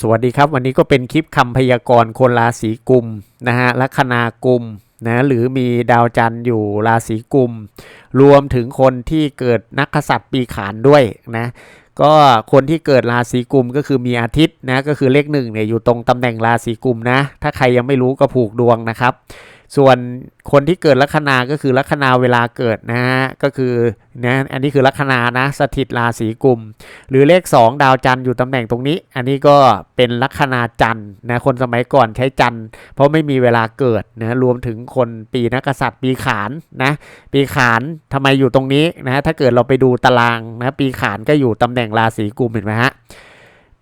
สวัสดีครับ วันนี้ก็เป็นคลิปคำพยากรณ์คนราศีกุมนะฮะลัคนากุมนะหรือมีดาวจันทร์อยู่ราศีกุม รวมถึงคนที่เกิดนักกษัตริย์ปีขานด้วยนะก็คนที่เกิดราศีกุมก็คือมีอาทิตย์นะก็คือเลขหนึ่งเนี่ยอยู่ตรงตำแหน่งราศีกุมนะถ้าใครยังไม่รู้ก็ผูกดวงนะครับ ส่วนคนที่เกิดลัคนาก็คือลัคนาเวลาเกิดนะฮะก็คือนะอันนี้คือลัคนานะสถิตราศีกุม หรือเลข 2 ดาวจันทร์อยู่ตำแหน่งตรงนี้ อันนี้ก็เป็นลัคนาจันทร์นะคนสมัยก่อนใช้จันทร์เพราะไม่มีเวลาเกิดนะรวมถึงคนปีนักษัตริย์ปีขานนะปีขานทำไมอยู่ตรงนี้นะถ้าเกิดเราไปดูตารางนะปีขานก็อยู่ตำแหน่งราศีกุมเห็นไหมฮะ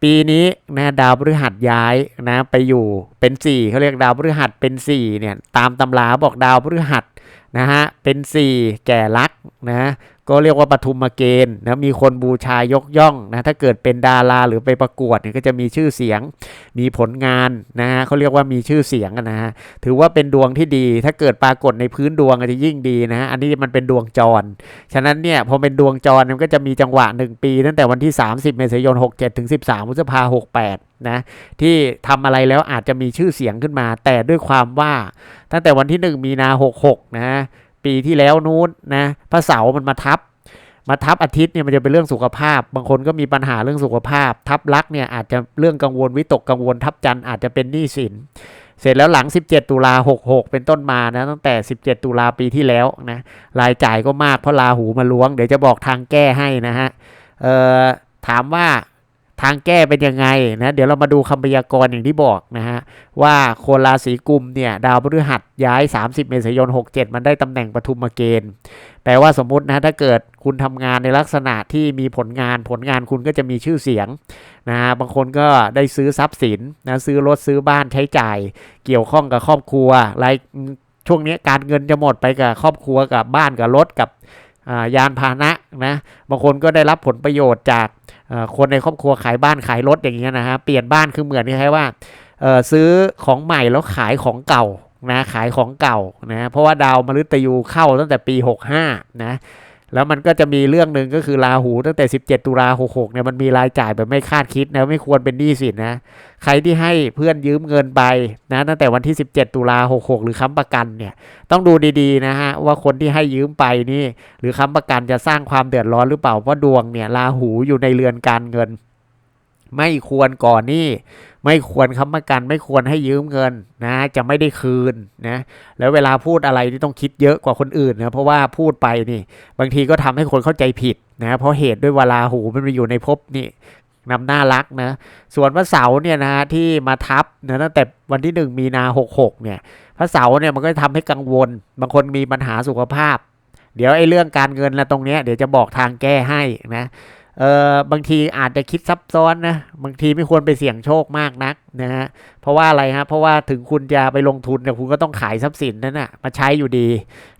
ปีนี้นะดาวพฤหัสย้ายนะไปอยู่เป็น4เขาเรียกดาวพฤหัสเป็น4เนี่ยตามตำราบอกดาวพฤหัสนะฮะเป็น 4 แก่ลักนะ ก็เรียกว่าปฐุมมาเกณฑ์นะมีคนบูชายกย่องนะถ้าเกิดเป็นดาราหรือไปประกวดเนี่ยก็จะมีชื่อเสียง มีผลงานนะฮะเขาเรียกว่ามีชื่อเสียงนะฮะถือว่าเป็นดวงที่ดี ถ้าเกิดปรากฏในพื้นดวงก็จะยิ่งดีนะฮะอันนี้มันเป็นดวงจร ฉะนั้นเนี่ยพอเป็นดวงจรมันก็จะมีจังหวะ 1 ปี ตั้งแต่วันที่ 30 เมษายน 67 ถึง 13พฤษภา68นะที่ทำอะไรแล้วอาจจะมีชื่อเสียงขึ้นมา แต่ด้วยความว่าตั้งแต่วันที่ 1 มีนา66นะปีที่แล้วนู้นนะพระเสาร์มันมาทับ มาทับอาทิตย์เนี่ยมันจะเป็นเรื่องสุขภาพ บางคนก็มีปัญหาเรื่องสุขภาพ ทับลักเนี่ยอาจจะเรื่องกังวลวิตกกังวล ทับจันทร์อาจจะเป็นหนี้สิน เสร็จแล้วหลัง 17 ตุลา66 เป็นต้นมานะตั้งแต่ 17 ตุลาปีที่แล้วนะรายจ่ายก็มากเพราะลาหูมาล้วง เดี๋ยวจะบอกทางแก้ให้นะฮะเอ่อถามว่าทางแก้เป็นยังไงนะเดี๋ยวเรามาดูคำพยากรณ์อย่างที่บอกนะฮะว่าคนราศีกุมเนี่ยดาวพฤหัสย้าย 30 เมษายน 67 มันได้ตำแหน่งปฐุมเกณฑ์แปลว่าสมมตินะถ้าเกิด คุณทำงานในลักษณะที่มีผลงานผลงานคุณก็จะมีชื่อเสียงนะฮะบางคนก็ได้ซื้อทรัพย์สินนะซื้อรถซื้อบ้านใช้จ่าย เกี่ยวข้องกับครอบครัวรายช่วงนี้การเงินจะหมดไปกับครอบครัวกับบ้านกับรถกับยานพาหนะนะบางคนก็ได้รับผลประโยชน์จากคนในครอบครัวขายบ้านขายรถอย่างเงี้ยนะฮะเปลี่ยนบ้านคือเหมือนที่ใช้ว่าซื้อของใหม่แล้วขายของเก่านะขายของเก่านะเพราะว่าดาวมฤตยูเข้าตั้งแต่ปี 65นะ แล้วมันก็จะมีเรื่องหนึ่งก็คือราหูตั้งแต่ 17 ตุลา66เนี่ยมันมีรายจ่ายแบบไม่คาดคิดนะไม่ควรเป็นหนี้สินนะ ใครที่ให้เพื่อนยืมเงินไปนะตั้งแต่วันที่ 17 ตุลา66 หรือค้ำประกันเนี่ยต้องดูดีๆนะฮะว่าคนที่ให้ยืมไปนี่ หรือค้ำประกันจะสร้างความเดือดร้อนหรือเปล่าเพราะดวงเนี่ยราหูอยู่ในเรือนการเงิน ไม่ควรก่อนนี่ไม่ควรค้ำประกัน ไม่ควรให้ยืมเงินนะ จะไม่ได้คืนนะ แล้วเวลาพูดอะไรที่ต้องคิดเยอะกว่าคนอื่นนะเพราะว่าพูดไปนี่ บางทีก็ทำให้คนเข้าใจผิดนะเพราะเหตุด้วยเว่าหูมันมาอยู่ในภพนี่นำหน้ารักนะ ส่วนพระเสาร์เนี่ยนะที่มาทับนะตั้งแต่วันที่ 1 มีนา 66 เนี่ย พระเสาร์เนี่ยมันก็ทำให้กังวล บางคนมีปัญหาสุขภาพ เดี๋ยวไอ้เรื่องการเงินและตรงเนี้ยเดี๋ยวจะบอกทางแก้ให้นะ เออบางทีอาจจะคิดซับซ้อนนะบางทีไม่ควรไปเสี่ยงโชคมากนักนะฮะเพราะว่าอะไรฮะเพราะว่าถึงคุณจะไปลงทุนเนี่ยคุณก็ต้องขายทรัพย์สินนั่นนะมาใช้อยู่ดี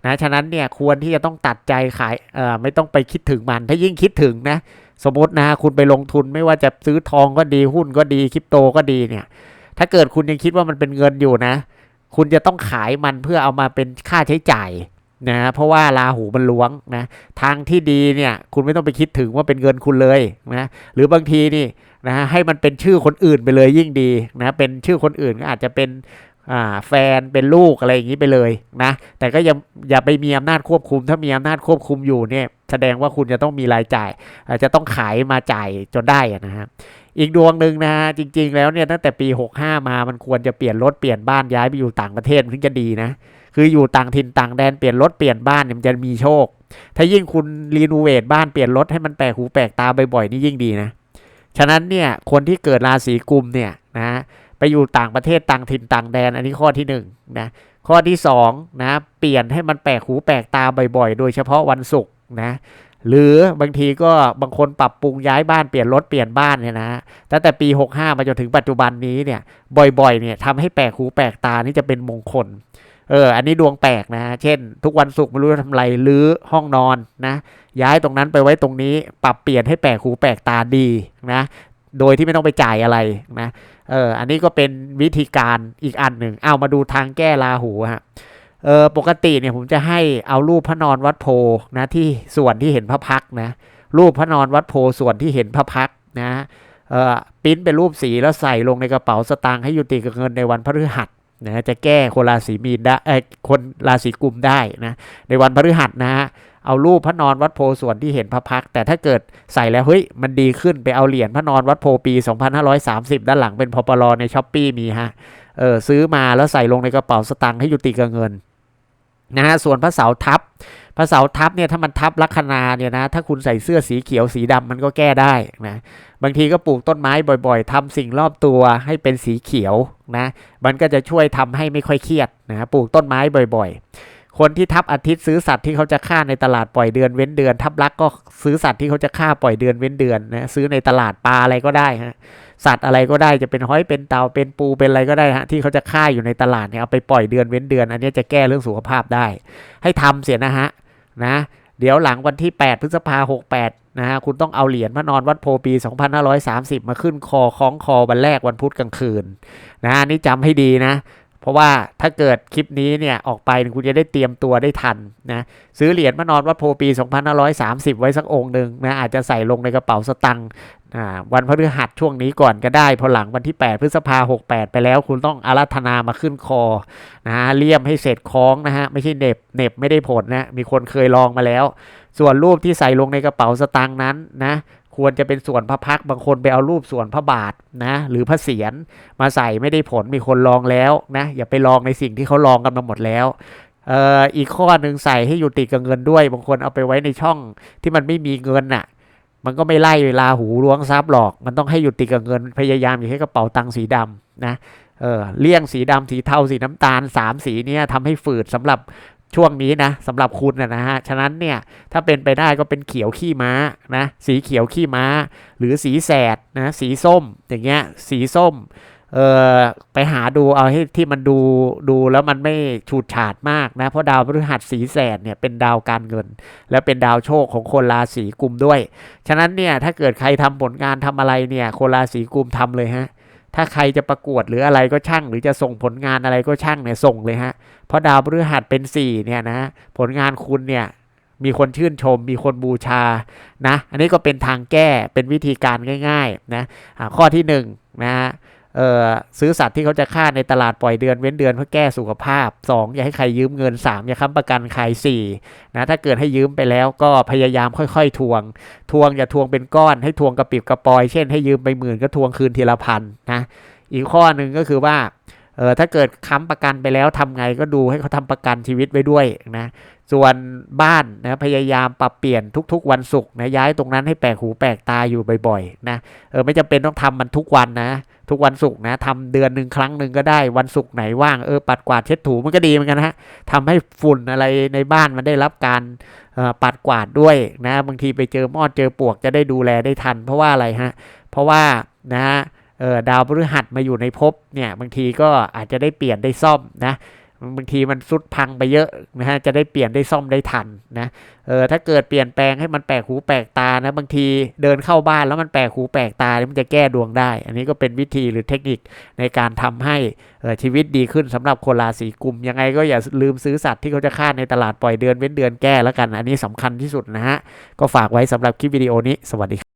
นะฉะนั้นเนี่ยควรที่จะต้องตัดใจขายเออไม่ต้องไปคิดถึงมัน ถ้ายิ่งคิดถึงนะ สมมตินะคุณไปลงทุนไม่ว่าจะซื้อทองก็ดีหุ้นก็ดีคริปโตก็ดีเนี่ย ถ้าเกิดคุณยังคิดว่ามันเป็นเงินอยู่นะ คุณจะต้องขายมันเพื่อเอามาเป็นค่าใช้จ่าย นะเพราะว่าราหูมันล้วงนะทางที่ดีเนี่ยคุณไม่ต้องไปคิดถึงว่าเป็นเงินคุณเลยนะหรือบางทีนี่นะให้มันเป็นชื่อคนอื่นไปเลยยิ่งดีนะเป็นชื่อคนอื่นก็อาจจะเป็นอ่าแฟนเป็นลูกอะไรอย่างนี้ไปเลยนะแต่ก็อยังอย่าไปมีอำนาจควบคุม ถ้ามีอำนาจควบคุมอยู่เนี่ยแสดงว่าคุณจะต้องมีรายจ่ายอาจจะต้องขายมาจ่ายจนได้อะนะฮะ อีกดวงหนึ่งนะฮะจริง ๆ แล้วเนี่ยตั้งแต่ปี 65 มามันควรจะเปลี่ยนรถเปลี่ยนบ้านย้ายไปอยู่ต่างประเทศถึงจะดีนะคืออยู่ต่างถิ่นต่างแดนเปลี่ยนรถเปลี่ยนบ้านเนี่ยมันจะมีโชค ถ้ายิ่งคุณรีโนเวทบ้านเปลี่ยนรถให้มันแปลกหูแปลกตาบ่อยๆนี่ยิ่งดีนะฉะนั้นเนี่ยคนที่เกิดราศีกุมเนี่ยนะไปอยู่ต่างประเทศต่างถิ่นต่างแดน อันนี้ข้อที่หนึ่งนะข้อที่สองนะเปลี่ยนให้มันแปลกหูแปลกตาบ่อยๆ โดยเฉพาะวันศุกร์นะ หรือบางทีก็บางคนปรับปรุงย้ายบ้านเปลี่ยนรถเปลี่ยนบ้านเนี่ยนะตั้งแต่ปี 65 มาจนถึงปัจจุบันนี้เนี่ยบ่อยๆเนี่ยทำให้แปลกหูแปลกตานี่จะเป็นมงคลเออ อันนี้ดวงแปลกนะ เช่น ทุกวันศุกร์ไม่รู้จะทำไรรื้อห้องนอนนะ ย้ายตรงนั้นไปไว้ตรงนี้ ปรับเปลี่ยนให้แปลกหูแปลกตาดีนะ โดยที่ไม่ต้องไปจ่ายอะไรนะ เออ อันนี้ก็เป็นวิธีการอีกอันหนึ่ง เอามาดูทางแก้ราหูฮะ เออปกติเนี่ยผมจะให้เอารูปพระนอนวัดโพนะที่ส่วนที่เห็นพระพักนะรูปพระนอนวัดโพส่วนที่เห็นพระพักนะเออปิ้นเป็นรูปสีแล้วใส่ลงในกระเป๋าสตางค์ให้อยู่ติดกับเงินในวันพฤหัสนะจะแก้คนราศีมีนได้คนราศีกุมได้นะในวันพฤหัสนะฮะเอารูปพระนอนวัดโพส่วนที่เห็นพระพัก แต่ถ้าเกิดใส่แล้วเฮ้ยมันดีขึ้นไปเอาเหรียญพระนอนวัดโพปี 2530 ด้านหลังเป็นพปลในช้อปปี้มีฮะเออซื้อมาแล้วใส่ลงในกระเป๋าสตางค์ให้อยู่ติดกับเงิน นะฮะส่วนพระเสาทับพระเสาทับเนี่ยถ้ามันทับลัคนาเนี่ยนะถ้าคุณใส่เสื้อสีเขียวสีดำมันก็แก้ได้นะบางทีก็ปลูกต้นไม้บ่อยๆทำสิ่งรอบตัวให้เป็นสีเขียวนะมันก็จะช่วยทำให้ไม่ค่อยเครียดนะปลูกต้นไม้บ่อย ๆ คนที่ทับอาทิตย์ซื้อสัตว์ที่เขาจะฆ่าในตลาดปล่อยเดือนเว้นเดือน ทับลักก็ซื้อสัตว์ที่เขาจะฆ่าปล่อยเดือนเว้นเดือนนะซื้อในตลาดปลาอะไรก็ได้ฮะสัตว์อะไรก็ได้จะเป็นห้อยเป็นเต่าเป็นปูเป็นอะไรก็ได้ฮะที่เขาจะฆ่าอยู่ในตลาดเนี่ยเอาไปปล่อยเดือนเว้นเดือน อันนี้จะแก้เรื่องสุขภาพได้ ให้ทำเสียนะฮะนะเดี๋ยวหลังวันที่ 8 พฤษภาหก8นะฮะคุณต้องเอาเหรียญพระนอนวัดโพปี 2530 มาขึ้นคอคล้องคอวันแรกวันพุธกลางคืนนะอันนี่จำให้ดีนะ เพราะว่าถ้าเกิดคลิปนี้เนี่ยออกไปคุณจะได้เตรียมตัวได้ทันนะซื้อเหรียญพระนอนวัดโพปี 2530 ไว้สักองค์หนึ่งนะอาจจะใส่ลงในกระเป๋าสตังค์วันพฤหัสช่วงนี้ก่อนก็ได้ พอหลังวันที่ 8 พฤษภา68ไปแล้ว คุณต้องอารัธนามาขึ้นคอนะฮะเลี่ยมให้เสร็จคล้องนะฮะไม่ใช่เน็บเน็บไม่ได้ผลนะมีคนเคยลองมาแล้ว ส่วนรูปที่ใส่ลงในกระเป๋าสตางค์นั้นนะ ควรจะเป็นส่วนพระพักบางคนไปเอารูปส่วนพระบาทนะหรือพระเศียรมาใส่ไม่ได้ผลมีคนลองแล้วนะอย่าไปลองในสิ่งที่เขาลองกันมาหมดแล้วเอ่ออีกข้อหนึ่งใส่ให้อยู่ติดกับเงินด้วย บางคนเอาไปไว้ในช่องที่มันไม่มีเงินน่ะ มันก็ไม่ไล่เวลาหูล้วงทรัพย์หรอก มันต้องให้อยู่ติดกับเงิน พยายามอย่าให้กระเป๋าตังค์สีดำนะเออเลี่ยงสีดำสีเทาสีน้ำตาลสามสีเนี้ยทำให้ฝืดสำหรับ ช่วงนี้นะสำหรับคุณนะฮะ ฉะนั้นเนี่ยถ้าเป็นไปได้ก็เป็นเขียวขี้ม้านะสีเขียวขี้ม้า หรือสีแสดนะสีส้มอย่างเงี้ยสีส้มเออไปหาดูเอาให้ที่มันดูดูแล้วมันไม่ฉูดฉาดมากนะ เพราะดาวพฤหัสสีแสดเนี่ยเป็นดาวการเงิน และเป็นดาวโชคของคนราศีกุมด้วย ฉะนั้นเนี่ยถ้าเกิดใครทำผลงานทำอะไรเนี่ยคนราศีกุมทำเลยฮะ ถ้าใครจะประกวดหรืออะไรก็ช่าง หรือจะส่งผลงานอะไรก็ช่างเนี่ยส่งเลยฮะ เพราะดาวพฤหัสเป็นสี่เนี่ยนะผลงานคุณเนี่ยมีคนชื่นชม มีคนบูชานะ อันนี้ก็เป็นทางแก้เป็นวิธีการง่าย ๆนะข้อที่หนึ่งนะฮะ ซื้อสัตว์ที่เขาจะฆ่าในตลาดปล่อยเดือนเว้นเดือนเพื่อแก้สุขภาพ 2 อย่าให้ใครยืมเงิน 3 อย่าค้ำประกันใคร4นะถ้าเกิดให้ยืมไปแล้วก็พยายามค่อยๆ ทวง ทวงอย่าทวงเป็นก้อนให้ทวงกระปิบกระปอย เช่นให้ยืมไปหมื่นก็ทวงคืนทีละพันนะอีกข้อหนึ่งก็คือว่าเออถ้าเกิดค้ำประกันไปแล้วทำไงก็ดูให้เขาทำประกันชีวิตไว้ด้วยนะ ส่วนบ้านนะพยายามปรับเปลี่ยนทุกๆ วันศุกร์นะย้ายตรงนั้นให้แปลกหูแปลกตาอยู่บ่อยๆนะเออไม่จำเป็นต้องทำมันทุกวันนะ ทุกวันศุกร์นะทำเดือนหนึ่งครั้งหนึ่งก็ได้วันศุกร์ไหนว่างเออปัดกวาดเช็ดถูมันก็ดีเหมือนกันนะฮะทำให้ฝุ่นอะไรในบ้านมันได้รับการเอ่อปัดกวาดด้วยนะบางทีไปเจอมอดเจอปวกจะได้ดูแลได้ทัน เพราะว่าอะไรฮะเพราะว่านะเออดาวพฤหัสมาอยู่ในภพเนี่ยบางทีก็อาจจะได้เปลี่ยนได้ซ่อมนะ บางทีมันสุดพังไปเยอะนะฮะจะได้เปลี่ยนได้ซ่อมได้ทันนะเออถ้าเกิดเปลี่ยนแปลงให้มันแปลกหูแปลกตานะบางทีเดินเข้าบ้านแล้วมันแปลกหูแปลกตาเนี่ยมันจะแก้ดวงได้ อันนี้ก็เป็นวิธีหรือเทคนิคในการทำให้เออชีวิตดีขึ้นสำหรับคนราศีกุมยังไงก็อย่าลืมซื้อสัตว์ที่เขาจะฆ่าในตลาดปล่อยเดือนเว้นเดือนแก้แล้วกัน อันนี้สำคัญที่สุดนะฮะก็ฝากไว้สำหรับคลิปวิดีโอนี้สวัสดีครับ